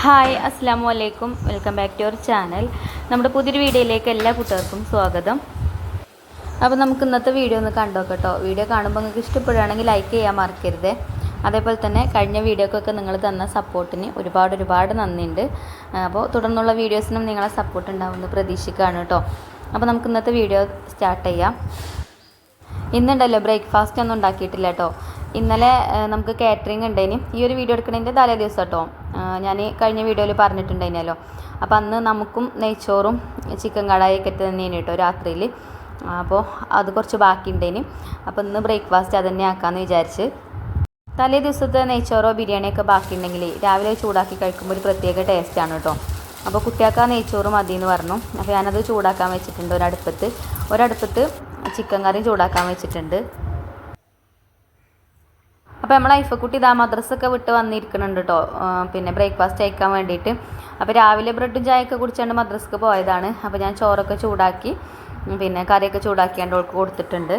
Hi അസ്സാം വലൈക്കും welcome back to our channel. നമ്മുടെ പുതിയൊരു വീഡിയോയിലേക്ക് എല്ലാ കൂട്ടുകാർക്കും സ്വാഗതം. അപ്പോൾ നമുക്ക് ഇന്നത്തെ വീഡിയോ ഒന്ന് കണ്ടോക്കട്ടോ വീഡിയോ കാണുമ്പോൾ നിങ്ങൾക്ക് ഇഷ്ടപ്പെടുകയാണെങ്കിൽ ലൈക്ക് ചെയ്യാൻ മറക്കരുത്. അതേപോലെ തന്നെ കഴിഞ്ഞ വീഡിയോക്കൊക്കെ നിങ്ങൾ തന്ന സപ്പോർട്ടിന് ഒരുപാട് ഒരുപാട് നന്ദിയുണ്ട്. അപ്പോൾ തുടർന്നുള്ള വീഡിയോസിനും നിങ്ങളെ സപ്പോർട്ട് ഉണ്ടാവുമെന്ന് പ്രതീക്ഷിക്കുകയാണ് കേട്ടോ. അപ്പോൾ നമുക്ക് ഇന്നത്തെ വീഡിയോ സ്റ്റാർട്ട് ചെയ്യാം. ഇന്നുണ്ടല്ലോ ബ്രേക്ക്ഫാസ്റ്റ് ഒന്നും ഉണ്ടാക്കിയിട്ടില്ല കേട്ടോ. ഇന്നലെ നമുക്ക് കാറ്ററിംഗ് ഉണ്ടായിന് ഈ ഒരു വീഡിയോ എടുക്കണതിന്റെ തലേ ദിവസം കേട്ടോ ഞാൻ കഴിഞ്ഞ വീഡിയോയിൽ പറഞ്ഞിട്ടുണ്ടായിരുന്നല്ലോ അപ്പോൾ അന്ന് നമുക്കും നെയ്ച്ചോറും ചിക്കൻ കടായൊക്കെ തന്നെയാണ് കേട്ടോ രാത്രിയിൽ അപ്പോൾ അത് കുറച്ച് ബാക്കി ഉണ്ടായിന് ഇന്ന് ബ്രേക്ക്ഫാസ്റ്റ് അത് തന്നെ ആക്കാമെന്ന് വിചാരിച്ച്. തലേ ദിവസത്തെ നെയ്ച്ചോറോ ബാക്കി ഉണ്ടെങ്കിൽ രാവിലെ ചൂടാക്കി കഴിക്കുമ്പോൾ ഒരു പ്രത്യേക ടേസ്റ്റാണ് കേട്ടോ അപ്പോൾ കുട്ടികൾക്ക് ആ നെയ്ച്ചോറ് മതി എന്ന് പറഞ്ഞു. അപ്പോൾ ഞാനത് ചൂടാക്കാൻ വെച്ചിട്ടുണ്ട് ഒരടുപ്പത്ത്. ഒരടുപ്പത്ത് ചിക്കൻ കറിയും ചൂടാക്കാൻ വെച്ചിട്ടുണ്ട്. അപ്പോൾ നമ്മൾ ഐഫക്കുട്ടി ഇതാ മദ്രസൊക്കെ വിട്ട് വന്നിരിക്കുന്നുണ്ട് കേട്ടോ പിന്നെ ബ്രേക്ക്ഫാസ്റ്റ് കഴിക്കാൻ വേണ്ടിയിട്ട്. അപ്പോൾ രാവിലെ ബ്രെഡും ചായയൊക്കെ കുടിച്ചാണ്ട് മദ്രസക്ക് പോയതാണ്. അപ്പോൾ ഞാൻ ചോറൊക്കെ ചൂടാക്കി പിന്നെ കറിയൊക്കെ ചൂടാക്കിയാണ്ട് അവൾക്ക് കൊടുത്തിട്ടുണ്ട്.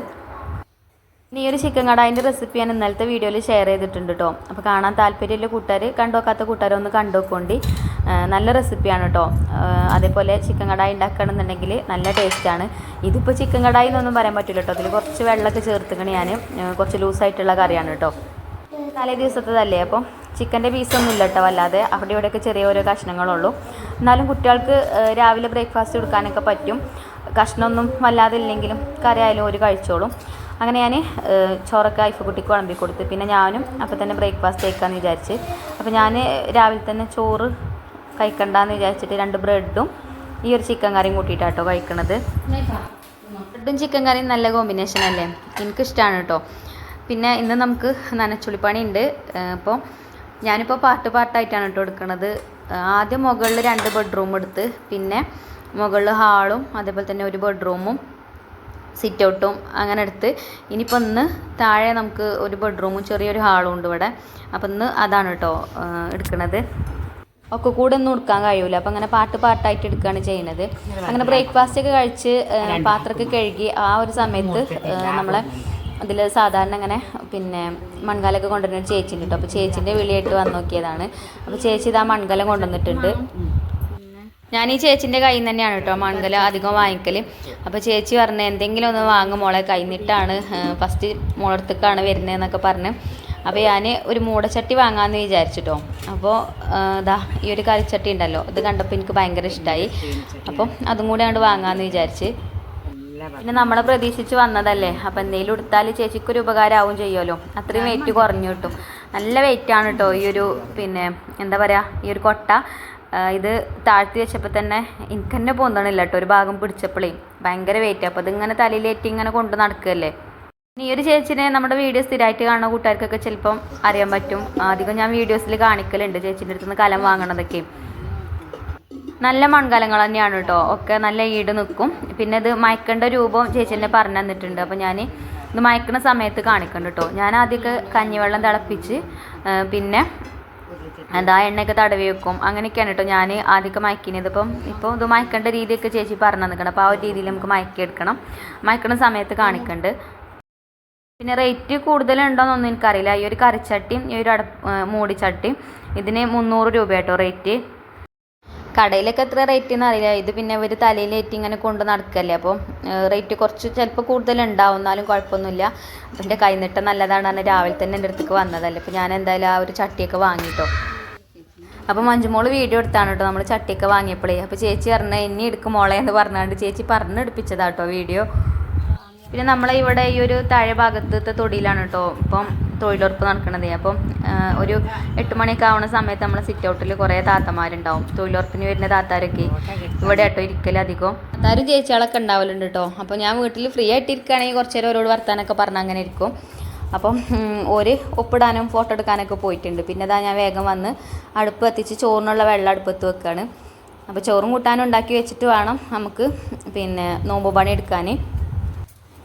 ഈ ഒരു ചിക്കൻ കടായിന്റെ റെസിപ്പി ഞാൻ ഇന്നലത്തെ വീഡിയോയിൽ ഷെയർ ചെയ്തിട്ടുണ്ട് കേട്ടോ അപ്പോൾ കാണാൻ താല്പര്യമുള്ള കൂട്ടുകാർ കണ്ടുവെക്കാത്ത കൂട്ടുകാർ ഒന്ന് കണ്ടുവെക്കൊണ്ട് നല്ല റെസിപ്പിയാണ് കേട്ടോ അതേപോലെ ചിക്കൻ കടായി ഉണ്ടാക്കണമെന്നുണ്ടെങ്കിൽ നല്ല ടേസ്റ്റാണ് ഇതിപ്പോൾ ചിക്കൻ കടായി എന്നൊന്നും പറയാൻ പറ്റില്ല കേട്ടോ അതിൽ കുറച്ച് വെള്ളമൊക്കെ ചേർത്തുകയാണ് ഞാൻ കുറച്ച് ലൂസായിട്ടുള്ള കറിയാണ് കേട്ടോ തലേ ദിവസത്തേതല്ലേ? അപ്പം ചിക്കന്റെ പീസൊന്നും ഇല്ല കേട്ടോ വല്ലാതെ. അവിടെ ഇവിടെയൊക്കെ ചെറിയ ഓരോ കഷ്ണങ്ങളുള്ളൂ. എന്നാലും കുട്ടികൾക്ക് രാവിലെ ബ്രേക്ക്ഫാസ്റ്റ് കൊടുക്കാനൊക്കെ പറ്റും. കഷ്ണമൊന്നും വല്ലാതെ ഇല്ലെങ്കിലും കറി ആയാലും ഒരു കഴിച്ചോളും. അങ്ങനെ ഞാൻ ചോറൊക്കെ ഐഫക്കുട്ടിക്ക് വിളമ്പി കൊടുത്ത്. പിന്നെ ഞാനും അപ്പോൾ തന്നെ ബ്രേക്ക്ഫാസ്റ്റ് കഴിക്കാമെന്ന് വിചാരിച്ച്. അപ്പോൾ ഞാൻ രാവിലെ തന്നെ ചോറ് കഴിക്കണ്ടെന്ന് വിചാരിച്ചിട്ട് രണ്ട് ബ്രെഡും ഈ ഒരു ചിക്കൻ കറിയും കൂട്ടിയിട്ടാട്ടോ കഴിക്കണത്. ബ്രെഡും ചിക്കൻ കറിയും നല്ല കോമ്പിനേഷൻ അല്ലേ? എനിക്കിഷ്ടമാണ് കേട്ടോ പിന്നെ ഇന്ന് നമുക്ക് നനച്ചുളിപ്പണി ഉണ്ട് അപ്പോൾ ഞാനിപ്പോൾ പാട്ട് പാട്ടായിട്ടാണ് കേട്ടോ എടുക്കുന്നത് ആദ്യം മുകളിൽ രണ്ട് ബെഡ്റൂം എടുത്ത് പിന്നെ മുകളിൽ ഹാളും അതേപോലെ തന്നെ ഒരു ബെഡ്റൂമും സിറ്റ് ഔട്ടും അങ്ങനെ എടുത്ത്. ഇനിയിപ്പോൾ ഇന്ന് താഴെ നമുക്ക് ഒരു ബെഡ്റൂമും ചെറിയൊരു ഹാളും ഉണ്ട് ഇവിടെ. അപ്പോൾ ഇന്ന് അതാണ് കേട്ടോ എടുക്കുന്നത് ഒക്കെ കൂടെ ഒന്നും എടുക്കാൻ കഴിയൂല. അപ്പം അങ്ങനെ പാട്ട് പാട്ടായിട്ട് എടുക്കുകയാണ് ചെയ്യുന്നത് അങ്ങനെ ബ്രേക്ക്ഫാസ്റ്റ് ഒക്കെ കഴിച്ച് പാത്രമൊക്കെ കഴുകി ആ ഒരു സമയത്ത് നമ്മളെ അതിൽ സാധാരണ അങ്ങനെ പിന്നെ മൺകലൊക്കെ കൊണ്ടുവരുന്ന ഒരു ചേച്ചി ഉണ്ട് കേട്ടോ അപ്പോൾ ചേച്ചീന്റെ വിളിയായിട്ട് വന്നു നോക്കിയതാണ്. അപ്പോൾ ചേച്ചി ഇതാ മൺകലം കൊണ്ടുവന്നിട്ടുണ്ട്. ഞാൻ ഈ ചേച്ചിന്റെ കയ്യിൽ നിന്ന് തന്നെയാണ് കേട്ടോ മൺകല അധികം വാങ്ങിക്കൽ അപ്പോൾ ചേച്ചി പറഞ്ഞ് എന്തെങ്കിലും ഒന്ന് വാങ്ങും മോളെ കൈന്നിട്ടാണ് ഫസ്റ്റ് മോളടുത്തേക്കാണ് വരുന്നതെന്നൊക്കെ പറഞ്ഞ്. അപ്പോൾ ഞാൻ ഒരു മൂടച്ചട്ടി വാങ്ങാമെന്ന് വിചാരിച്ചിട്ടോ അപ്പോൾ ഇതാ ഈ ഒരു കറിച്ചട്ടി ഉണ്ടല്ലോ ഇത് കണ്ടപ്പോൾ എനിക്ക് ഭയങ്കര ഇഷ്ടമായി അപ്പം അതും കൂടെ അങ്ങോട്ട് വാങ്ങാമെന്ന് വിചാരിച്ച്. പിന്നെ നമ്മളെ പ്രതീക്ഷിച്ച് വന്നതല്ലേ? അപ്പം എന്തെങ്കിലും എടുത്താൽ ചേച്ചിക്കൊരു ഉപകാരമാവും ചെയ്യുമല്ലോ അത്രയും വെയിറ്റ് കുറഞ്ഞു കിട്ടും. നല്ല വെയിറ്റ് ആണ് കേട്ടോ ഈ ഒരു പിന്നെ എന്താ പറയാ ഈ ഒരു കൊട്ട. ഇത് താഴ്ത്തി വെച്ചപ്പോൾ തന്നെ എനിക്ക് തന്നെ പൊന്തണില്ല കേട്ടോ ഒരു ഭാഗം പിടിച്ചപ്പോഴേ ഭയങ്കര വെയിറ്റ് അപ്പോൾ ഇതിങ്ങനെ തലയിലേറ്റി ഇങ്ങനെ കൊണ്ട് നടക്കുകയല്ലേ ഇനി ഈ ഒരു ചേച്ചിനെ നമ്മുടെ വീഡിയോ സ്ഥിരമായിട്ട് കാണുന്ന കൂട്ടുകാർക്കൊക്കെ ചിലപ്പം അറിയാൻ പറ്റും. അധികം ഞാൻ വീഡിയോസിൽ കാണിക്കലുണ്ട് ചേച്ചിന്റെ അടുത്ത് നിന്ന് കലം വാങ്ങണതൊക്കെ. നല്ല മൺകലങ്ങൾ തന്നെയാണ് കേട്ടോ. ഒക്കെ നല്ല ഈട് നിൽക്കും. പിന്നെ ഇത് മയക്കേണ്ട രൂപം ചേച്ചീനെ പറഞ്ഞു തന്നിട്ടുണ്ട്. അപ്പോൾ ഞാൻ ഇത് മയക്കുന്ന സമയത്ത് കാണിക്കണ്ട കേട്ടോ. ഞാൻ ആദ്യമൊക്കെ കഞ്ഞിവെള്ളം തിളപ്പിച്ച് പിന്നെ എന്താ എണ്ണയൊക്കെ തടവി വെക്കും. അങ്ങനെയൊക്കെയാണ് കേട്ടോ ഞാൻ ആദ്യമൊക്കെ മയക്കിനത്. ഇപ്പം ഇപ്പോൾ ഇത് മയക്കേണ്ട രീതിയൊക്കെ ചേച്ചി പറഞ്ഞു തന്നിക്കണം അപ്പോൾ ആ ഒരു രീതിയിൽ നമുക്ക് മയക്കിയെടുക്കണം. മയക്കുന്ന സമയത്ത് കാണിക്കണ്ട് പിന്നെ റേറ്റ് കൂടുതലുണ്ടോയെന്നൊന്നും എനിക്കറിയില്ല. ഈ ഒരു കറിച്ചട്ടിയും ഈ ഒരു അട മൂടിച്ചട്ടിയും ഇതിന് മുന്നൂറ് രൂപ കേട്ടോ റേറ്റ്. കടയിലൊക്കെ എത്ര റേറ്റ് എന്ന് അറിയില്ല. ഇത് പിന്നെ ഇവർ തലയിലേറ്റി ഇങ്ങനെ കൊണ്ട് നടക്കല്ലേ. അപ്പോൾ റേറ്റ് കുറച്ച് ചിലപ്പോൾ കൂടുതലുണ്ടാവും. എന്നാലും കുഴപ്പമൊന്നുമില്ല. അപ്പം എന്റെ കൈനീട്ടം നല്ലതാണ് പറഞ്ഞാൽ രാവിലെ തന്നെ എന്റെ അടുത്തേക്ക് വന്നതല്ലേ. അപ്പോൾ ഞാൻ എന്തായാലും ആ ഒരു ചട്ടിയൊക്കെ വാങ്ങിട്ടോ. അപ്പോൾ മഞ്ജുമോൾ വീഡിയോ എടുത്താണ് കേട്ടോ. നമ്മൾ ചട്ടിയൊക്കെ വാങ്ങിയപ്പോഴേ അപ്പോൾ ചേച്ചി പറഞ്ഞ ഇനി എടുക്കും മോളെ എന്ന് പറഞ്ഞുകൊണ്ട് ചേച്ചി പറഞ്ഞെടുപ്പിച്ചതാട്ടോ വീഡിയോ പിന്നെ നമ്മളെ ഇവിടെ ഈ ഒരു താഴെ ഭാഗത്തത്തെ തൊടിയിലാണ് കേട്ടോ. ഇപ്പം തൊഴിലുറപ്പ് നടക്കണത്. അപ്പം ഒരു എട്ട് മണിയൊക്കെ ആവുന്ന സമയത്ത് നമ്മളെ സിറ്റ് ഔട്ടിൽ കുറേ താത്തമാരുണ്ടാവും. തൊഴിലുറപ്പിന് വരുന്ന താത്താരൊക്കെ. ഇവിടെ ആട്ടോ ഇരിക്കലധികം താത്താരും ചേച്ചികളൊക്കെ ഉണ്ടാവലുണ്ട് കേട്ടോ അപ്പോൾ ഞാൻ വീട്ടിൽ ഫ്രീ ആയിട്ട് ഇരിക്കുകയാണെങ്കിൽ കുറച്ച് നേരം ഓരോട് വർത്താനൊക്കെ പറഞ്ഞ് അങ്ങനെ ഇരിക്കും. അപ്പം ഒരു ഒപ്പിടാനും ഫോട്ടോ എടുക്കാനൊക്കെ പോയിട്ടുണ്ട്. പിന്നെ അതാ ഞാൻ വേഗം വന്ന് അടുപ്പ് എത്തിച്ച് ചോറിനുള്ള വെള്ളം അടുപ്പത്ത് വെക്കുകയാണ് അപ്പോൾ ചോറും കൂട്ടാനും ഉണ്ടാക്കി വെച്ചിട്ട് വേണം നമുക്ക് പിന്നെ നോമ്പ് പണി എടുക്കാൻ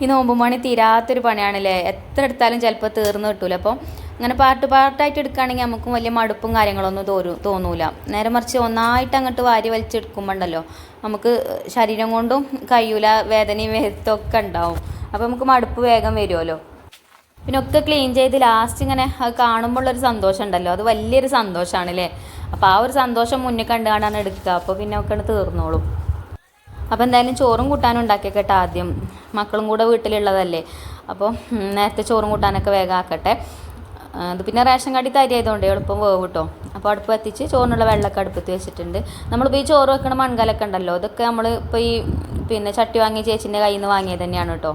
ഈ നോമ്പ് മണി തീരാത്തൊരു പണിയാണല്ലേ? എത്ര എടുത്താലും ചിലപ്പോൾ തീർന്നു കിട്ടൂല. അപ്പോൾ അങ്ങനെ പാർട്ട് പാർട്ടായിട്ട് എടുക്കുകയാണെങ്കിൽ നമുക്ക് വലിയ മടുപ്പും കാര്യങ്ങളൊന്നും തോരും തോന്നൂല. നേരെ മറിച്ച് ഒന്നായിട്ട് അങ്ങോട്ട് വാരി വലിച്ചെടുക്കുമ്പോണ്ടല്ലോ നമുക്ക് ശരീരം കൊണ്ടും കഴിയൂല വേദനയും വേദത്തൊക്കെ ഉണ്ടാവും. അപ്പോൾ നമുക്ക് മടുപ്പ് വേഗം വരുമല്ലോ പിന്നെ ഒക്കെ ക്ലീൻ ചെയ്ത് ലാസ്റ്റ് ഇങ്ങനെ അത് കാണുമ്പോഴുള്ളൊരു സന്തോഷം ഉണ്ടല്ലോ. അത് വലിയൊരു സന്തോഷമാണ് അല്ലേ അപ്പോൾ ആ ഒരു സന്തോഷം മുന്നേ കണ്ടുകൊണ്ടാണ് എടുക്കുക. അപ്പോൾ പിന്നെ ഒക്കെ തീർന്നോളും. അപ്പോൾ എന്തായാലും ചോറും കൂട്ടാനും ഉണ്ടാക്കിയേക്കട്ടെ ആദ്യം. മക്കളും കൂടെ വീട്ടിലുള്ളതല്ലേ. അപ്പോൾ നേരത്തെ ചോറും കൂട്ടാനൊക്കെ വേഗം ആക്കട്ടെ. അത് പിന്നെ റേഷൻ കടി തരി ആയതുകൊണ്ട് എളുപ്പം വേവ് കിട്ടും. അപ്പോൾ അടുപ്പ് എത്തിച്ച് ചോറിനുള്ള വെള്ളമൊക്കെ അടുപ്പത്ത് വെച്ചിട്ടുണ്ട്. നമ്മളിപ്പോൾ ഈ ചോറ് വെക്കണ മൺകലൊക്കെ ഉണ്ടല്ലോ അതൊക്കെ നമ്മൾ ഇപ്പോൾ ഈ പിന്നെ ചട്ടി വാങ്ങിയ ചേച്ചീന്റെ കയ്യിൽ നിന്ന് വാങ്ങിയത് തന്നെയാണ് കേട്ടോ.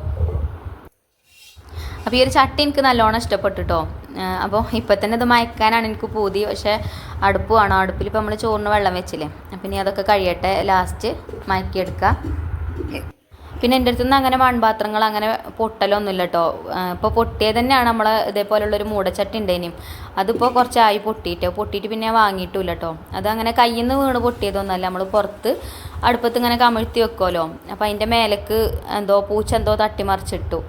അപ്പോൾ ഈ ഒരു ചട്ടി എനിക്ക് നല്ലോണം ഇഷ്ടപ്പെട്ടു കേട്ടോ അപ്പോൾ ഇപ്പം തന്നെ ഇത് മയക്കാനാണ് എനിക്ക് പൂതി. പക്ഷേ അടുപ്പ് വേണം. അടുപ്പിൽ ഇപ്പോൾ നമ്മൾ ചോറിന് വെള്ളം വെച്ചില്ലേ. അപ്പം ഇനി അതൊക്കെ കഴിയട്ടെ. ലാസ്റ്റ് മയക്കിയെടുക്കുക പിന്നെ എന്റെ അടുത്തുനിന്ന് അങ്ങനെ മൺപാത്രങ്ങൾ അങ്ങനെ പൊട്ടലൊന്നുമില്ല കേട്ടോ ഇപ്പോൾ പൊട്ടിയത് തന്നെയാണ് നമ്മൾ ഇതേപോലുള്ളൊരു മൂടച്ചട്ടി ഉണ്ടേനും. അതിപ്പോൾ കുറച്ചായി പൊട്ടിയിട്ട്. പൊട്ടിയിട്ട് പിന്നെ വാങ്ങിയിട്ടില്ല കേട്ടോ അത് അങ്ങനെ കയ്യിൽ നിന്ന് വീണ് പൊട്ടിയതൊന്നുമല്ല. നമ്മൾ പുറത്ത് അടുപ്പത്ത് ഇങ്ങനെ കമിഴ്ത്തി വെക്കുമല്ലോ. അപ്പോൾ അതിന്റെ മേലേക്ക് എന്തോ പൂച്ച എന്തോ തട്ടിമറിച്ചിട്ടു.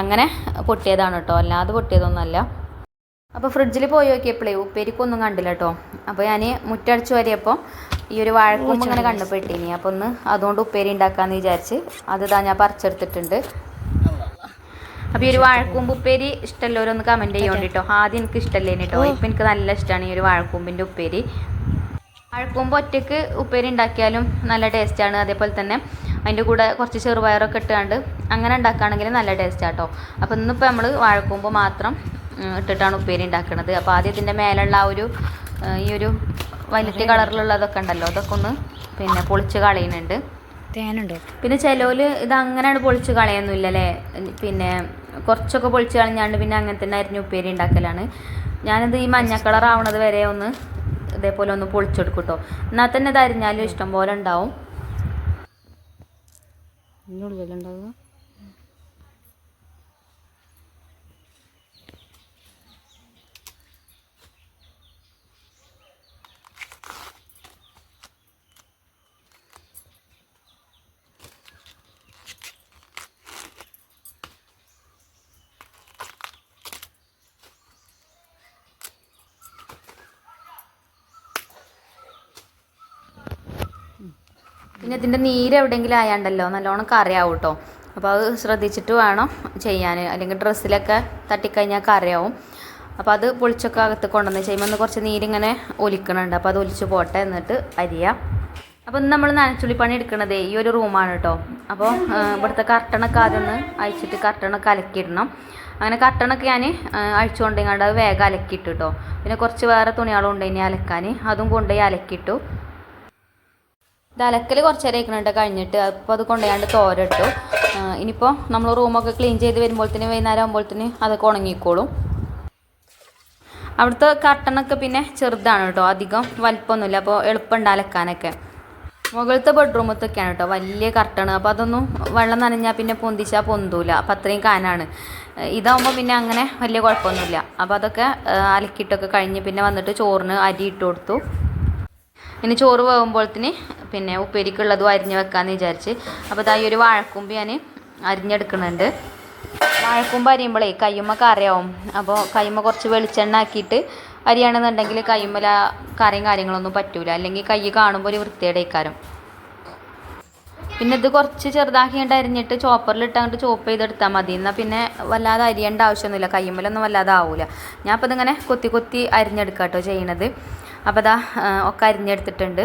അങ്ങനെ പൊട്ടിയതാണ് കേട്ടോ. അല്ലാതെ പൊട്ടിയതൊന്നുമല്ല. അപ്പോൾ ഫ്രിഡ്ജിൽ പോയി നോക്കിയപ്പോഴേ ഉപ്പേരിക്കൊന്നും കണ്ടില്ല കേട്ടോ. അപ്പോൾ ഞാൻ മുറ്റടിച്ചു വരിയപ്പോൾ ഈ ഒരു വാഴക്കൂമ്പ് ഇങ്ങനെ കണ്ടുപെട്ടിനി അപ്പോൾ ഒന്ന് അതുകൊണ്ട് ഉപ്പേരി ഉണ്ടാക്കാമെന്ന് വിചാരിച്ച് അത് ഇതാ ഞാൻ പറിച്ചെടുത്തിട്ടുണ്ട്. അപ്പോൾ ഈ ഒരു വാഴക്കൂമ്പ് ഉപ്പേരി ഇഷ്ടമുള്ളവരൊന്ന് കമന്റ് ചെയ്യാൻ കേട്ടോ. ആദ്യം എനിക്ക് ഇഷ്ടമല്ലേനി കേട്ടോ. ഇപ്പം എനിക്ക് നല്ല ഇഷ്ടമാണ് ഈ ഒരു വാഴക്കൂമ്പിന്റെ ഉപ്പേരി. വാഴക്കൂമ്പ് ഒറ്റയ്ക്ക് ഉപ്പേരി ഉണ്ടാക്കിയാലും നല്ല ടേസ്റ്റാണ് അതേപോലെ തന്നെ അതിന്റെ കൂടെ കുറച്ച് ചെറുപയറൊക്കെ ഇട്ടുകൊണ്ട് അങ്ങനെ ഉണ്ടാക്കുകയാണെങ്കിൽ നല്ല ടേസ്റ്റ് കേട്ടോ അപ്പോൾ ഇന്നിപ്പോൾ നമ്മൾ വാഴക്കൂമ്പ് മാത്രം ഇട്ടിട്ടാണ് ഉപ്പേരി ഉണ്ടാക്കുന്നത് അപ്പോൾ ആദ്യം ഇതിന്റെ മേലുള്ള ആ ഒരു ഈ ഒരു വൈലറ്റ് കളറിലുള്ളതൊക്കെ ഉണ്ടല്ലോ അതൊക്കെ ഒന്ന് പിന്നെ പൊളിച്ച് കളയുന്നുണ്ട്. തേനുണ്ടോ. പിന്നെ ചിലവർ ഇത് അങ്ങനെയാണ് പൊളിച്ച് കളയൊന്നുമില്ല അല്ലേ പിന്നെ കുറച്ചൊക്കെ പൊളിച്ച് കളഞ്ഞാണ്ട് പിന്നെ അങ്ങനെ തന്നെ അരിഞ്ഞ് ഉപ്പേരി ഉണ്ടാക്കലാണ്. ഞാനത് ഈ മഞ്ഞ കളർ ആവണത് വരെ ഒന്ന് ഇതേപോലെ ഒന്ന് പൊളിച്ചെടുക്കും കേട്ടോ എന്നാൽ തന്നെ ഇത് അരിഞ്ഞാലും ഇഷ്ടം പോലെ ഉണ്ടാവും ഇതിനുള്ളിലുണ്ടാവുക പിന്നെ ഇതിന്റെ നീര് എവിടെയെങ്കിലും ആയാണ്ടല്ലോ നല്ലോണം കറിയാവും കേട്ടോ അപ്പോൾ അത് ശ്രദ്ധിച്ചിട്ട് വേണം ചെയ്യാൻ അല്ലെങ്കിൽ ഡ്രസ്സിലൊക്കെ തട്ടിക്കഴിഞ്ഞാൽ കറിയാവും. അപ്പോൾ അത് പൊളിച്ചൊക്കെ അകത്ത് കൊണ്ടുവന്ന് ചെയ്യുമ്പോൾ ഒന്ന് കുറച്ച് നീരിങ്ങനെ ഒലിക്കണുണ്ട്. അപ്പോൾ അത് ഒലിച്ച് പോട്ടെ എന്നിട്ട് അരിയാം. അപ്പോൾ ഇന്ന് നമ്മൾ നനച്ചുള്ളി പണി ഈ ഒരു റൂമാണ് കേട്ടോ അപ്പോൾ ഇവിടുത്തെ കർട്ടണൊക്കെ ആദ്യം ഒന്ന് അഴിച്ചിട്ട് കർട്ടണൊക്കെ അലക്കിയിടണം. അങ്ങനെ കർട്ടണൊക്കെ ഞാൻ അഴിച്ചുകൊണ്ടെങ്കിൽ അത് വേഗം അലക്കിയിട്ട് കേട്ടോ പിന്നെ കുറച്ച് വേറെ തുണികളും ഉണ്ട് ഇനി അലക്കാൻ അതും കൊണ്ടുപോയി അലക്കിയിട്ടു. ഇത് അലക്കൽ കുറച്ച് നേരം ഇരിക്കണുണ്ട് കഴിഞ്ഞിട്ട്. അപ്പോൾ അത് കൊണ്ടുപോയാണ്ട് തോരട്ടു. ഇനിയിപ്പോൾ നമ്മൾ റൂമൊക്കെ ക്ലീൻ ചെയ്ത് വരുമ്പോഴത്തേന് വൈകുന്നേരം ആകുമ്പോഴത്തേന് അതൊക്കെ ഉണങ്ങിക്കോളും. അവിടുത്തെ കട്ടണൊക്കെ പിന്നെ ചെറുതാണ് കേട്ടോ. അധികം വലിപ്പമൊന്നുമില്ല. അപ്പോൾ എളുപ്പമുണ്ട് അലക്കാനൊക്കെ. മുകളിലത്തെ ബെഡ്റൂമത്തൊക്കെയാണ് കേട്ടോ വലിയ കർട്ടണ്. അപ്പോൾ അതൊന്നും വെള്ളം നനഞ്ഞാൽ പിന്നെ പൊന്തിച്ചാൽ പൊന്തൂല. അപ്പം അത്രയും കാനാണ്. ഇതാവുമ്പോൾ പിന്നെ അങ്ങനെ വലിയ കുഴപ്പമൊന്നുമില്ല. അപ്പോൾ അതൊക്കെ അലക്കിയിട്ടൊക്കെ കഴിഞ്ഞ് പിന്നെ വന്നിട്ട് ചോറിന് അരി ഇട്ട് കൊടുത്തു. ഇനി ചോറ് വേകുമ്പോഴത്തിന് പിന്നെ ഉപ്പേരിക്കുള്ളതും അരിഞ്ഞ് വെക്കാമെന്ന് വിചാരിച്ച്. അപ്പോൾ ഇതാ ഈ ഒരു വാഴക്കുമ്പ് ഞാൻ അരിഞ്ഞെടുക്കുന്നുണ്ട്. വാഴക്കുമ്പ് അരിയുമ്പോഴേ കയ്യുമ്മ കറിയാവും. അപ്പോൾ കയ്യുമ്മ കുറച്ച് വെളിച്ചെണ്ണ ആക്കിയിട്ട് അരിയാണെന്നുണ്ടെങ്കിൽ കയ്യുമ്മല കറിയും കാര്യങ്ങളൊന്നും പറ്റൂല. അല്ലെങ്കിൽ കൈ കാണുമ്പോൾ ഒരു വൃത്തിയുടെ ഇക്കാരം പിന്നെ ഇത് കുറച്ച് ചെറുതാക്കിയിട്ട് അരിഞ്ഞിട്ട് ചോപ്പറിൽ അങ്ങോട്ട് ചോപ്പ് ചെയ്തെടുത്താൽ മതി. എന്നാൽ പിന്നെ വല്ലാതെ അരിയേണ്ട ആവശ്യമൊന്നുമില്ല. കയ്യുമ്മലൊന്നും വല്ലാതെ ആവില്ല ഞാൻ അപ്പോൾ ഇതിങ്ങനെ കൊത്തി കൊത്തി അരിഞ്ഞെടുക്കാം കേട്ടോ ചെയ്യണത്. അപ്പോൾ അതാ ഒക്കെ അരിഞ്ഞെടുത്തിട്ടുണ്ട്.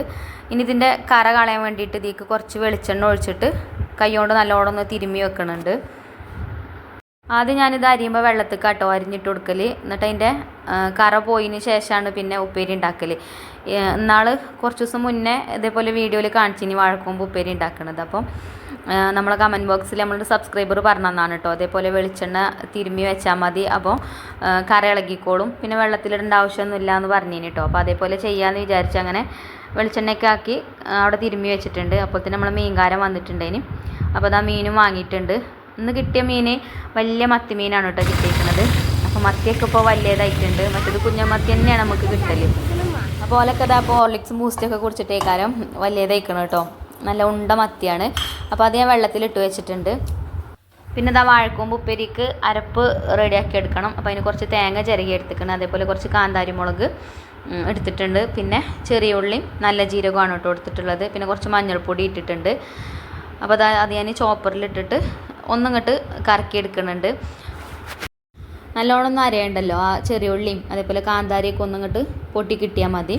ഇനി ഇതിന്റെ കറ കളയാൻ വേണ്ടിയിട്ട് ഇതിലേക്ക് കുറച്ച് വെളിച്ചെണ്ണ ഒഴിച്ചിട്ട് കൈ കൊണ്ട് നല്ലോണം ഒന്ന് തിരുമ്മി വെക്കണുണ്ട്. ആദ്യം ഞാനിത് അരിയുമ്പോൾ വെള്ളത്തിൽ കേട്ടോ അരിഞ്ഞിട്ട് കൊടുക്കൽ എന്നിട്ട് അതിന്റെ കറ പോയതിന് ശേഷമാണ് പിന്നെ ഉപ്പേരി ഉണ്ടാക്കൽ ഇന്നാൾ കുറച്ച് ദിവസം മുന്നേ ഇതേപോലെ വീഡിയോയിൽ കാണിച്ചിനി വാഴക്കൂമ്പ് ഉപ്പേരി ഉണ്ടാക്കുന്നത് അപ്പം നമ്മളെ കമന്റ് ബോക്സിൽ നമ്മളുടെ സബ്സ്ക്രൈബർ പറഞ്ഞതാണ് കേട്ടോ അതേപോലെ വെളിച്ചെണ്ണ തിരുമ്മി വെച്ചാൽ മതി. അപ്പോൾ കറ ഇളകിക്കോളും. പിന്നെ വെള്ളത്തിലിടേണ്ട ആവശ്യമൊന്നുമില്ല എന്ന് പറഞ്ഞിനി കേട്ടോ അപ്പോൾ അതേപോലെ ചെയ്യാമെന്ന് വിചാരിച്ച് അങ്ങനെ വെളിച്ചെണ്ണയൊക്കെ ആക്കി അവിടെ തിരുമ്മി വെച്ചിട്ടുണ്ട്. അപ്പോൾ തന്നെ നമ്മൾ മീൻകാരൻ വന്നിട്ടുണ്ടേന്. അപ്പോൾ അതാ മീനും വാങ്ങിയിട്ടുണ്ട്. ഇന്ന് കിട്ടിയ മീൻ വലിയ മത്തി മീനാണ് കേട്ടോ കിട്ടിയിരിക്കുന്നത് അപ്പോൾ മത്തിയൊക്കെ ഇപ്പോൾ വലിയതായിട്ടുണ്ട്. മറ്റേത് കുഞ്ഞമത്തി തന്നെയാണ് നമുക്ക് കിട്ടൽ അപ്പോൾ ഓലൊക്കെ ഇതാ അപ്പോൾ ഹോർലിക്സ് ബൂസ്റ്റൊക്കെ കുടിച്ചിട്ടേക്കാരം വലിയതായിക്കണം കേട്ടോ. നല്ല ഉണ്ട മത്തിയാണ്. അപ്പോൾ അത് ഞാൻ വെള്ളത്തിലിട്ട് വെച്ചിട്ടുണ്ട്. പിന്നെ ഇതാ വാഴക്കൂമ്പ് ഉപ്പേരിക്ക് അരപ്പ് റെഡിയാക്കി എടുക്കണം. അപ്പോൾ അതിന് കുറച്ച് തേങ്ങ ചിരകി എടുത്തിക്കണം അതേപോലെ കുറച്ച് കാന്താരി മുളക് ഉം, എടുത്തിട്ടുണ്ട്. പിന്നെ ചെറിയ ഉള്ളിയും നല്ല ജീരകമാണ് കേട്ടോ എടുത്തിട്ടുള്ളത്. പിന്നെ കുറച്ച് മഞ്ഞൾപ്പൊടി ഇട്ടിട്ടുണ്ട്. അപ്പോൾ അത് അത് ഞാൻ ചോപ്പറിലിട്ടിട്ട് ഒന്നിങ്ങോട്ട് കറക്കി എടുക്കുന്നുണ്ട് നല്ലോണം ഒന്നും അരയണ്ടല്ലോ ആ ചെറിയ ഉള്ളിയും അതേപോലെ കാന്താരിയൊക്കെ ഒന്നിങ്ങോട്ട് പൊട്ടി കിട്ടിയാൽ മതി.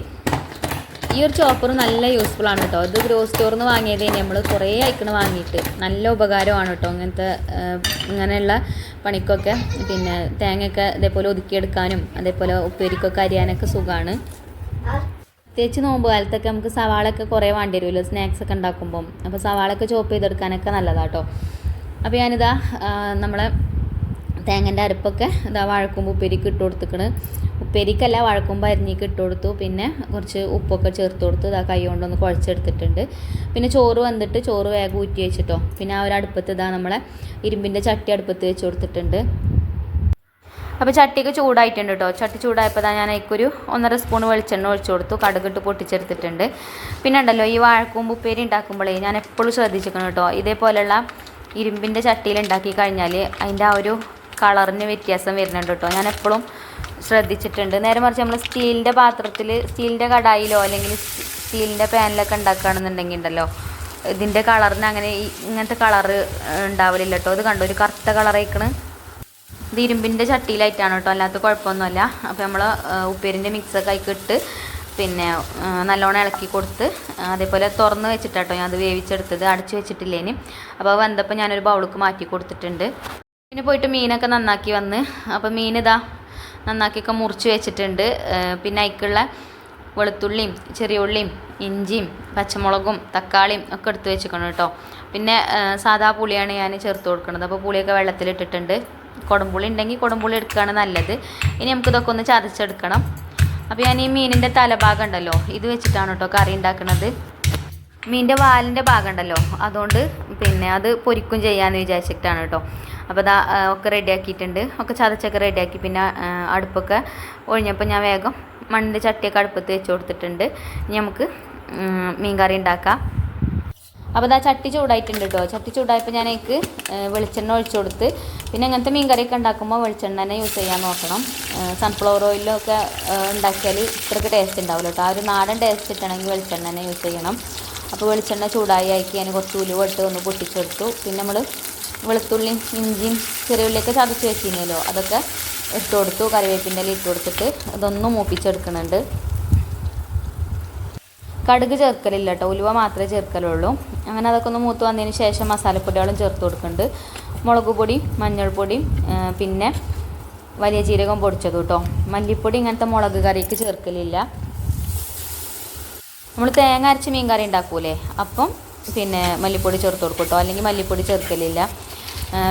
ഈ ഒരു ചോപ്പർ നല്ല യൂസ്ഫുൾ ആണ് കേട്ടോ ഇത് ഗ്രോസ് സ്റ്റോറിൽ നിന്ന് വാങ്ങിയത് നമ്മൾ കുറേ അയക്കണ വാങ്ങിയിട്ട്. നല്ല ഉപകാരമാണ് കേട്ടോ ഇങ്ങനത്തെ ഇങ്ങനെയുള്ള പണിക്കൊക്കെ. പിന്നെ തേങ്ങയൊക്കെ ഇതേപോലെ ഒതുക്കിയെടുക്കാനും അതേപോലെ ഉപ്പേരിക്കൊക്കെ അരിയാനൊക്കെ സുഖമാണ് പ്രത്യേകിച്ച് നോമ്പ് കാലത്തൊക്കെ നമുക്ക് സവാളൊക്കെ കുറേ വേണ്ടി വരുമല്ലോ സ്നാക്സ് ഒക്കെ ഉണ്ടാക്കുമ്പം. അപ്പോൾ സവാളൊക്കെ ചോപ്പ് ചെയ്തെടുക്കാനൊക്കെ നല്ലതാട്ടോ അപ്പോൾ ഞാനിതാ നമ്മളെ തേങ്ങന്റെ അരപ്പൊക്കെ ഇതാ വഴക്കുമ്പോൾ ഉപ്പേരിക്ക് ഇട്ട് കൊടുത്തിക്കണ്. ഉപ്പേരിക്കല്ല വഴക്കുമ്പോൾ അരിഞ്ഞിക്ക് ഇട്ട് കൊടുത്തു. പിന്നെ കുറച്ച് ഉപ്പൊക്കെ ചേർത്ത് കൊടുത്ത്. ഇതാ കൈ കൊണ്ടൊന്ന് കുഴച്ചെടുത്തിട്ടുണ്ട്. പിന്നെ ചോറ് വന്നിട്ട് ചോറ് വേഗം ഊറ്റി വെച്ചിട്ടോ. പിന്നെ ആ ഒരു അടുപ്പത്ത് ഇതാ നമ്മളെ ഇരുമ്പിന്റെ ചട്ടി അടുപ്പത്ത് വെച്ച് കൊടുത്തിട്ടുണ്ട്. അപ്പോൾ ചട്ടിയൊക്കെ ചൂടായിട്ടുണ്ട് കേട്ടോ ചട്ടി ചൂടായപ്പോൾ ഞാൻ അതിക്കൊരു ഒന്നര സ്പൂൺ വെളിച്ചെണ്ണ ഒഴിച്ചു കൊടുത്തു. കടുകിട്ട് പൊട്ടിച്ചെടുത്തിട്ടുണ്ട്. പിന്നെ ഉണ്ടല്ലോ ഈ വാഴക്കൂമ്പ് ഉപ്പേരി ഉണ്ടാക്കുമ്പോഴേ ഞാൻ എപ്പോഴും ശ്രദ്ധിച്ചിരിക്കണം കേട്ടോ ഇതേപോലെയുള്ള ഇരുമ്പിന്റെ ചട്ടിയിൽ ഉണ്ടാക്കി കഴിഞ്ഞാൽ അതിന്റെ ആ ഒരു കളറിന് വ്യത്യാസം വരുന്നുണ്ട് കേട്ടോ. ഞാൻ എപ്പോഴും ശ്രദ്ധിച്ചിട്ടുണ്ട്. നേരെ മറിച്ച് നമ്മൾ സ്റ്റീലിന്റെ പാത്രത്തിൽ സ്റ്റീലിന്റെ കടായിലോ അല്ലെങ്കിൽ സ്റ്റീലിന്റെ പാനിലൊക്കെ ഉണ്ടാക്കുകയാണെന്നുണ്ടെങ്കിൽ ഉണ്ടല്ലോ ഇതിന്റെ കളറിന് അങ്ങനെ ഇങ്ങനത്തെ കളറ് ഉണ്ടാവില്ല കേട്ടോ. ഇത് കണ്ടോ? ഒരു കറുത്ത കളറേക്കണ് ഇത് ഇരുമ്പിന്റെ ചട്ടിയിലായിട്ടാണ് കേട്ടോ. അല്ലാത്ത കുഴപ്പമൊന്നുമല്ല. അപ്പോൾ നമ്മൾ ഉപ്പേരിന്റെ മിക്സൊക്കെ ആയിക്കിട്ട് പിന്നെ നല്ലോണം ഇളക്കി കൊടുത്ത് അതേപോലെ തുറന്ന് വെച്ചിട്ടാട്ടോ ഞാൻ അത് വേവിച്ചെടുത്തത്. അടച്ചു വെച്ചിട്ടില്ലേനി അപ്പോൾ വന്നപ്പോൾ ഞാനൊരു ബൗളുക്ക് മാറ്റി കൊടുത്തിട്ടുണ്ട്. പിന്നെ പോയിട്ട് മീനൊക്കെ നന്നാക്കി വന്ന് അപ്പോൾ മീൻ ഇതാ നന്നാക്കിയൊക്കെ മുറിച്ച് വെച്ചിട്ടുണ്ട്. പിന്നെ അതിക്കുള്ള വെളുത്തുള്ളിയും ചെറിയ ഉള്ളിയും ഇഞ്ചിയും പച്ചമുളകും തക്കാളിയും ഒക്കെ എടുത്ത് വെച്ചിരിക്കണം കേട്ടോ. പിന്നെ സാധാ പുളിയാണ് ഞാൻ ചേർത്ത് കൊടുക്കുന്നത് അപ്പോൾ പുളിയൊക്കെ വെള്ളത്തിലിട്ടിട്ടുണ്ട്. കുടംപുളി ഉണ്ടെങ്കിൽ കുടംപുളി എടുക്കുകയാണ് നല്ലത്. ഇനി നമുക്കിതൊക്കെ ഒന്ന് ചതച്ചെടുക്കണം. അപ്പോൾ ഞാൻ ഈ മീനിന്റെ തലഭാഗം ഉണ്ടല്ലോ ഇത് വെച്ചിട്ടാണ് കേട്ടോ കറി ഉണ്ടാക്കുന്നത് മീനിന്റെ വാലിന്റെ ഭാഗം ഉണ്ടല്ലോ അതുകൊണ്ട് പിന്നെ അത് പൊരിക്കും ചെയ്യാമെന്ന് വിചാരിച്ചിട്ടാണ് കേട്ടോ. അപ്പോൾ അതാ ഒക്കെ റെഡിയാക്കിയിട്ടുണ്ട്. ഒക്കെ ചതച്ചൊക്കെ റെഡിയാക്കി പിന്നെ അടുപ്പൊക്കെ ഒഴിഞ്ഞപ്പോൾ ഞാൻ വേഗം മണ്ണിന്റെ ചട്ടിയൊക്കെ അടുപ്പത്ത് വെച്ച് കൊടുത്തിട്ടുണ്ട്. ഇനി നമുക്ക് മീൻ കറി ഉണ്ടാക്കാം. അപ്പോൾ ഇതാ ചട്ടി ചൂടായിട്ടുണ്ട് കേട്ടോ ചട്ടി ചൂടായപ്പോൾ ഞാൻ എനിക്ക് വെളിച്ചെണ്ണ ഒഴിച്ചു കൊടുത്ത്. പിന്നെ അങ്ങനത്തെ മീൻ കറിയൊക്കെ ഉണ്ടാക്കുമ്പോൾ വെളിച്ചെണ്ണ തന്നെ യൂസ് ചെയ്യാൻ നോക്കണം. സൺഫ്ലവർ ഓയിലൊക്കെ ഉണ്ടാക്കിയാൽ ഇത്രയ്ക്ക് ടേസ്റ്റ് ഉണ്ടാവില്ല കേട്ടോ ആ ഒരു നാടൻ ടേസ്റ്റ് കിട്ടണമെങ്കിൽ വെളിച്ചെണ്ണ തന്നെ യൂസ് ചെയ്യണം. അപ്പോൾ വെളിച്ചെണ്ണ ചൂടായി ആക്കി ഞാൻ കുറച്ച് ഉലുവ ഇട്ട് ഒന്ന് പൊട്ടിച്ചെടുത്തു. പിന്നെ നമ്മൾ വെളുത്തുള്ളിയും ഇഞ്ചിയും ചെറിയ ഉള്ളിയൊക്കെ ചതച്ച് വെച്ചിരുന്നല്ലോ അതൊക്കെ ഇട്ട് കൊടുത്തു. കറിവേപ്പിന്റെ ഇട്ട് കൊടുത്തിട്ട് അതൊന്ന് മൂപ്പിച്ചെടുക്കുന്നുണ്ട് കടുക് ചേർക്കലില്ല കേട്ടോ ഉലുവ മാത്രമേ ചേർക്കലുള്ളൂ. അങ്ങനെ അതൊക്കെ ഒന്ന് മൂത്ത് വന്നതിന് ശേഷം മസാലപ്പൊടികളും ചേർത്ത് കൊടുക്കുന്നുണ്ട്. മുളക് പൊടി മഞ്ഞൾപ്പൊടി പിന്നെ വലിയ ജീരകം പൊടിച്ചത് കേട്ടോ. മല്ലിപ്പൊടി ഇങ്ങനത്തെ മുളക് കറിക്ക് ചേർക്കലില്ല. നമ്മൾ തേങ്ങ അരച്ച് മീൻ കറി ഉണ്ടാക്കൂലേ? അപ്പം പിന്നെ മല്ലിപ്പൊടി ചേർത്ത് കൊടുക്കും കേട്ടോ. അല്ലെങ്കിൽ മല്ലിപ്പൊടി ചേർക്കലില്ല.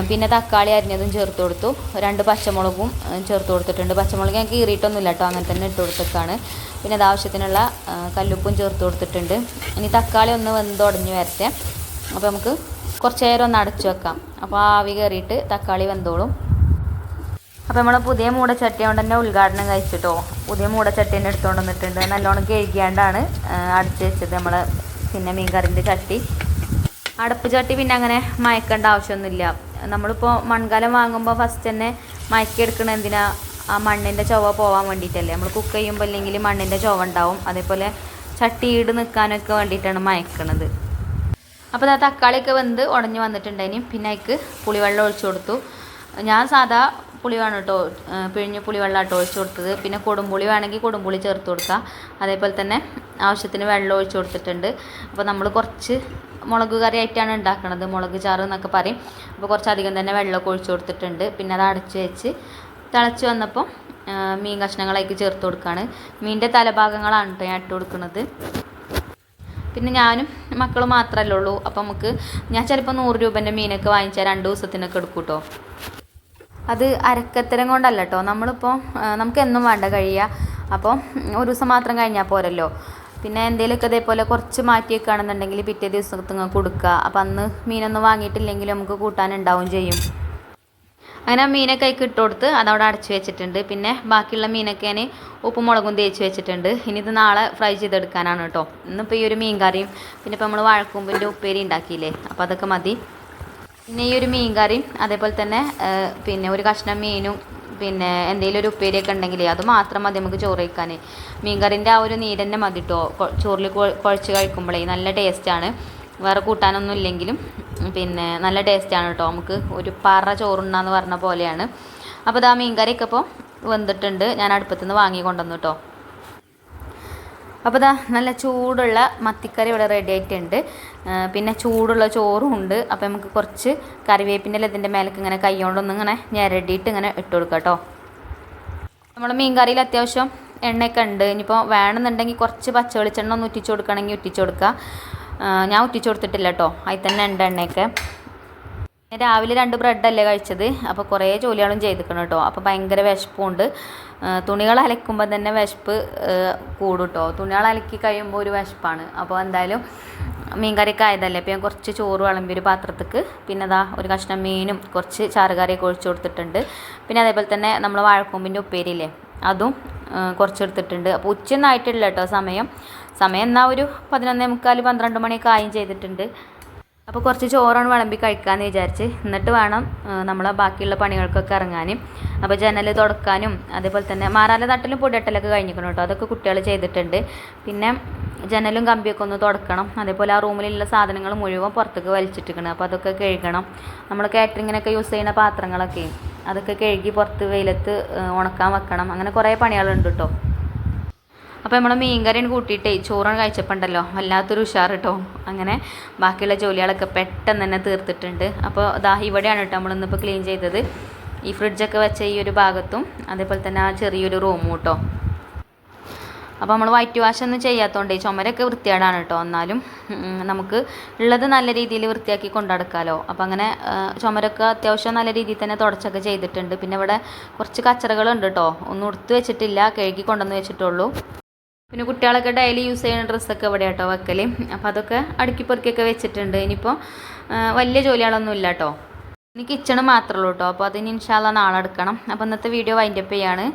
പിന്നെ തക്കാളി അരിഞ്ഞതും ചേർത്ത് കൊടുത്തു. രണ്ട് പച്ചമുളകും ചേർത്ത് കൊടുത്തിട്ടുണ്ട്. പച്ചമുളക് ഞാൻ കീറിയിട്ടൊന്നുമില്ല കേട്ടോ അങ്ങനെ തന്നെ ഇട്ട് കൊടുത്തേക്കാണ് പിന്നെ അത് ആവശ്യത്തിനുള്ള കല്ലുപ്പും ചേർത്ത് കൊടുത്തിട്ടുണ്ട്. ഇനി തക്കാളി ഒന്ന് വെന്തുടഞ്ഞ് വരട്ടെ. അപ്പോൾ നമുക്ക് കുറച്ച് നേരം ഒന്ന് അടച്ചു വെക്കാം. അപ്പോൾ ആവി കയറിയിട്ട് തക്കാളി വെന്തോളും. അപ്പോൾ നമ്മൾ പുതിയ മൂടച്ചട്ടി കൊണ്ട് തന്നെ ഉദ്ഘാടനം കഴിച്ചിട്ടോ? പുതിയ മൂടച്ചട്ടി തന്നെ എടുത്തുകൊണ്ട് വന്നിട്ടുണ്ട്. നല്ലോണം കഴുകിയാണ്ടാണ് അടച്ച് വെച്ചത് നമ്മൾ പിന്നെ മീൻകറിന്റെ ചട്ടി. അടപ്പ് ചട്ടി പിന്നെ അങ്ങനെ മയക്കേണ്ട ആവശ്യമൊന്നുമില്ല. നമ്മളിപ്പോൾ മൺകാലം വാങ്ങുമ്പോൾ ഫസ്റ്റ് തന്നെ മയക്കിയെടുക്കണ എന്തിനാ? ആ മണ്ണിന്റെ ചൊവ പോകാൻ വേണ്ടിയിട്ടല്ലേ. നമ്മൾ കുക്ക് ചെയ്യുമ്പോൾ അല്ലെങ്കിൽ മണ്ണിന്റെ ചൊവ ഉണ്ടാവും. അതേപോലെ ചട്ടി ഈട് നിൽക്കാനൊക്കെ വേണ്ടിയിട്ടാണ് മയക്കണത്. അപ്പോൾ ആ തക്കാളിയൊക്കെ വെന്ത് ഉടഞ്ഞ് വന്നിട്ടുണ്ടേനി പിന്നെ അതിക്ക് പുളിവെള്ളം ഒഴിച്ചു കൊടുത്തു. ഞാൻ സാധാ പുളിയാണ് കേട്ടോ പിഴിഞ്ഞ് പുളിവെള്ളം ആട്ടോ ഒഴിച്ചു കൊടുത്തത്. പിന്നെ കൊടുമ്പുളി വേണമെങ്കിൽ കൊടുമ്പുളി ചേർത്ത് കൊടുക്കാം. അതേപോലെ തന്നെ ആവശ്യത്തിന് വെള്ളം ഒഴിച്ചു കൊടുത്തിട്ടുണ്ട്. അപ്പോൾ നമ്മൾ കുറച്ച് മുളക് കറി ആയിട്ടാണ് ഉണ്ടാക്കുന്നത് മുളക് ചാറ് എന്നൊക്കെ പറയും. അപ്പോൾ കുറച്ചധികം തന്നെ വെള്ളമൊക്കെ ഒഴിച്ചു കൊടുത്തിട്ടുണ്ട്. പിന്നെ അത് അടച്ചു വെച്ച് തിളച്ച് വന്നപ്പോൾ മീൻ കഷ്ണങ്ങളായിട്ട് ചേർത്ത് കൊടുക്കുകയാണ് മീനിന്റെ തലഭാഗങ്ങളാണ് കേട്ടോ ഞാൻ ഇട്ട് കൊടുക്കുന്നത് പിന്നെ ഞാനും മക്കളും മാത്രമല്ലേ ഉള്ളൂ. അപ്പം നമുക്ക് ഞാൻ ചിലപ്പോൾ നൂറ് രൂപേന്റെ മീനൊക്കെ വാങ്ങിച്ചാൽ രണ്ട് ദിവസത്തിനൊക്കെ എടുക്കും കേട്ടോ അത് അരക്കത്തരം കൊണ്ടല്ല കേട്ടോ നമ്മളിപ്പോൾ നമുക്ക് എന്നും വേണ്ട കഴിയുക അപ്പോൾ ഒരു ദിവസം മാത്രം കഴിഞ്ഞാൽ പോരല്ലോ. പിന്നെ എന്തെങ്കിലുമൊക്കെ ഇതേപോലെ കുറച്ച് മാറ്റി പിറ്റേ പിറ്റേ നിങ്ങൾക്ക് കൊടുക്കുക. അപ്പം അന്ന് മീനൊന്നും വാങ്ങിയിട്ടില്ലെങ്കിൽ നമുക്ക് കൂട്ടാനുണ്ടാവും ചെയ്യും. അങ്ങനെ മീനൊക്കെ അതിൽ ഇട്ട് കൊടുത്ത് അതവിടെ അടച്ച് വെച്ചിട്ടുണ്ട്. പിന്നെ ബാക്കിയുള്ള മീനൊക്കെ ഞാൻ ഉപ്പും മുളകും തേച്ച് വെച്ചിട്ടുണ്ട്. ഇനി ഇത് നാളെ ഫ്രൈ ചെയ്തെടുക്കാനാണ് കേട്ടോ. ഇന്നിപ്പോൾ ഈ ഒരു മീൻ കറിയും പിന്നെ ഇപ്പോൾ നമ്മൾ വാഴക്കൂമ്പിന്റെ ഉപ്പേരി ഉണ്ടാക്കിയില്ലേ? അപ്പോൾ അതൊക്കെ മതി. പിന്നെ ഈ ഒരു മീൻ കറിയും അതേപോലെ തന്നെ പിന്നെ ഒരു കഷ്ണം മീനും പിന്നെ എന്തെങ്കിലും ഒരു ഉപ്പേരിയൊക്കെ ഉണ്ടെങ്കിൽ അത് മാത്രം മതി നമുക്ക് ചോറ് കഴിക്കാൻ മീൻകറിന്റെ ആ ഒരു നീരന്നെ മതി കേട്ടോ ചോറിൽ കുഴ- കുഴച്ച് കഴിക്കുമ്പോഴേ നല്ല ടേസ്റ്റാണ് വേറെ കൂട്ടാനൊന്നും ഇല്ലെങ്കിലും പിന്നെ നല്ല ടേസ്റ്റാണ് കേട്ടോ നമുക്ക് ഒരു പറ ചോറുണ്ണാന്ന് പറഞ്ഞ പോലെയാണ്. അപ്പോൾ ഇതാ മീൻ കറിയൊക്കെ ഇപ്പോൾ വെന്തിട്ടുണ്ട്. ഞാൻ അടുപ്പത്തുനിന്ന് വാങ്ങി കൊണ്ടുവന്നു കേട്ടോ അപ്പോൾ ഇതാ നല്ല ചൂടുള്ള മത്തിക്കറി ഇവിടെ റെഡി ആയിട്ടുണ്ട്. പിന്നെ ചൂടുള്ള ചോറും ഉണ്ട്. അപ്പോൾ നമുക്ക് കുറച്ച് കറിവേപ്പിന്റെ ഇതിന്റെ മേലേക്ക് ഇങ്ങനെ കൈ കൊണ്ടൊന്ന് ഇങ്ങനെ ഞെരടിയിട്ട് ഇങ്ങനെ ഇട്ട് കൊടുക്കാം കേട്ടോ. നമ്മൾ മീൻ കറിയിൽ അത്യാവശ്യം എണ്ണയൊക്കെ ഉണ്ട്. ഇനിയിപ്പോൾ വേണമെന്നുണ്ടെങ്കിൽ കുറച്ച് പച്ച വെളിച്ചെണ്ണ ഒന്ന് ഉറ്റിച്ച് കൊടുക്കണമെങ്കിൽ ഉറ്റിച്ച് കൊടുക്കുക ഞാൻ ഉറ്റിച്ച് കൊടുത്തിട്ടില്ല കേട്ടോ. അതിൽ തന്നെ ഉണ്ട് എണ്ണയൊക്കെ. രാവിലെ രണ്ട് ബ്രെഡല്ലേ കഴിച്ചത്. അപ്പോൾ കുറേ ജോലികളും ചെയ്തിക്കണം കേട്ടോ അപ്പോൾ ഭയങ്കര വിശപ്പുണ്ട്. തുണികൾ അലക്കുമ്പോൾ തന്നെ വിശപ്പ് കൂടും കേട്ടോ തുണികൾ അലക്കി കഴിയുമ്പോൾ ഒരു വിശപ്പാണ്. അപ്പോൾ എന്തായാലും മീൻ കറിയൊക്കെ ആയതല്ലേ. അപ്പോൾ ഞാൻ കുറച്ച് ചോറ് വിളമ്പി ഒരു പാത്രത്തേക്ക്. പിന്നെ അതാ ഒരു കഷ്ണം മീനും കുറച്ച് ചാറുകറിയൊക്കെ ഒഴിച്ചു കൊടുത്തിട്ടുണ്ട്. പിന്നെ അതേപോലെ തന്നെ നമ്മൾ വാഴക്കൊമ്പിന്റെ ഉപ്പേരിയില്ലേ അതും കുറച്ച് കുറച്ചെടുത്തിട്ടുണ്ട് അപ്പോൾ ഉച്ചയൊന്നും ആയിട്ടില്ല കേട്ടോ സമയം. സമയം എന്നാൽ ഒരു പതിനൊന്നേ മുക്കാൽ പന്ത്രണ്ട് മണിയൊക്കെ ആയും ചെയ്തിട്ടുണ്ട്. അപ്പോൾ കുറച്ച് ചോറാണ് വിളമ്പി കഴിക്കാമെന്ന് വിചാരിച്ച്. എന്നിട്ട് വേണം നമ്മളെ ബാക്കിയുള്ള പണികൾക്കൊക്കെ ഇറങ്ങാനും. അപ്പോൾ ജനൽ തുടക്കാനും അതേപോലെ തന്നെ മാറാല തട്ടിലും പൊടിയട്ടലൊക്കെ കഴിഞ്ഞിരിക്കണം കേട്ടോ. അതൊക്കെ കുട്ടികൾ ചെയ്തിട്ടുണ്ട്. പിന്നെ ജനലും കമ്പിയൊക്കെ ഒന്ന് തുടക്കണം. അതേപോലെ ആ റൂമിലുള്ള സാധനങ്ങൾ മുഴുവൻ പുറത്തേക്ക് വലിച്ചിട്ടിരിക്കണം. അപ്പോൾ അതൊക്കെ കഴുകണം. നമ്മൾ കാറ്ററിങ്ങിനൊക്കെ യൂസ് ചെയ്യുന്ന പാത്രങ്ങളൊക്കെ അതൊക്കെ കഴുകി പുറത്ത് വെയിലത്ത് ഉണക്കാൻ വെക്കണം. അങ്ങനെ കുറേ പണികളുണ്ട് കേട്ടോ. അപ്പോൾ നമ്മൾ മീൻ മീൻകറിയും കൂട്ടിയിട്ടേ. ചോറാണ് കഴിച്ചപ്പോണ്ടല്ലോ. വല്ലാത്തൊരു ഉഷാർ കേട്ടോ അങ്ങനെ ബാക്കിയുള്ള ജോലികളൊക്കെ പെട്ടെന്ന് തന്നെ തീർത്തിട്ടുണ്ട്. അപ്പോൾ ദാ ഇവിടെയാണ് കേട്ടോ നമ്മളിന്നിപ്പോൾ ക്ലീൻ ചെയ്തത്. ഈ ഫ്രിഡ്ജൊക്കെ വെച്ച ഈ ഒരു ഭാഗത്തും അതേപോലെ തന്നെ ആ ചെറിയൊരു റൂമും കേട്ടോ അപ്പോൾ നമ്മൾ വൈറ്റ് വാഷ് ഒന്നും ചെയ്യാത്തതുകൊണ്ട് ചുമരൊക്കെ വൃത്തിയാടാണ് കേട്ടോ എന്നാലും നമുക്ക് ഉള്ളത് നല്ല രീതിയിൽ വൃത്തിയാക്കി കൊണ്ടടക്കാമല്ലോ അപ്പോൾ അങ്ങനെ ചുമരൊക്കെ അത്യാവശ്യം നല്ല രീതിയിൽ തന്നെ തുടച്ചൊക്കെ ചെയ്തിട്ടുണ്ട്. പിന്നെ ഇവിടെ കുറച്ച് കച്ചറകളുണ്ട് കേട്ടോ ഒന്നും ഉടുത്ത് വെച്ചിട്ടില്ല. കഴുകി കൊണ്ടുവന്ന് വെച്ചിട്ടുള്ളൂ. പിന്നെ കുട്ടികളൊക്കെ ഡെയിലി യൂസ് ചെയ്യുന്ന ഡ്രസ്സൊക്കെ ഇവിടെ കേട്ടോ വെക്കൽ അപ്പോൾ അതൊക്കെ അടുക്കി പെറുക്കിയൊക്കെ വെച്ചിട്ടുണ്ട്. ഇനിയിപ്പോൾ വലിയ ജോലികളൊന്നും ഇല്ല കേട്ടോ ഇനി കിച്ചണ് മാത്രമേ ഉള്ളൂ കേട്ടോ അപ്പോൾ അതിന് ഇൻഷാല്ല നാളെ എടുക്കണം അപ്പോൾ ഇന്നത്തെ വീഡിയോ വൈൻഡപ്പ് ചെയ്യാണ്.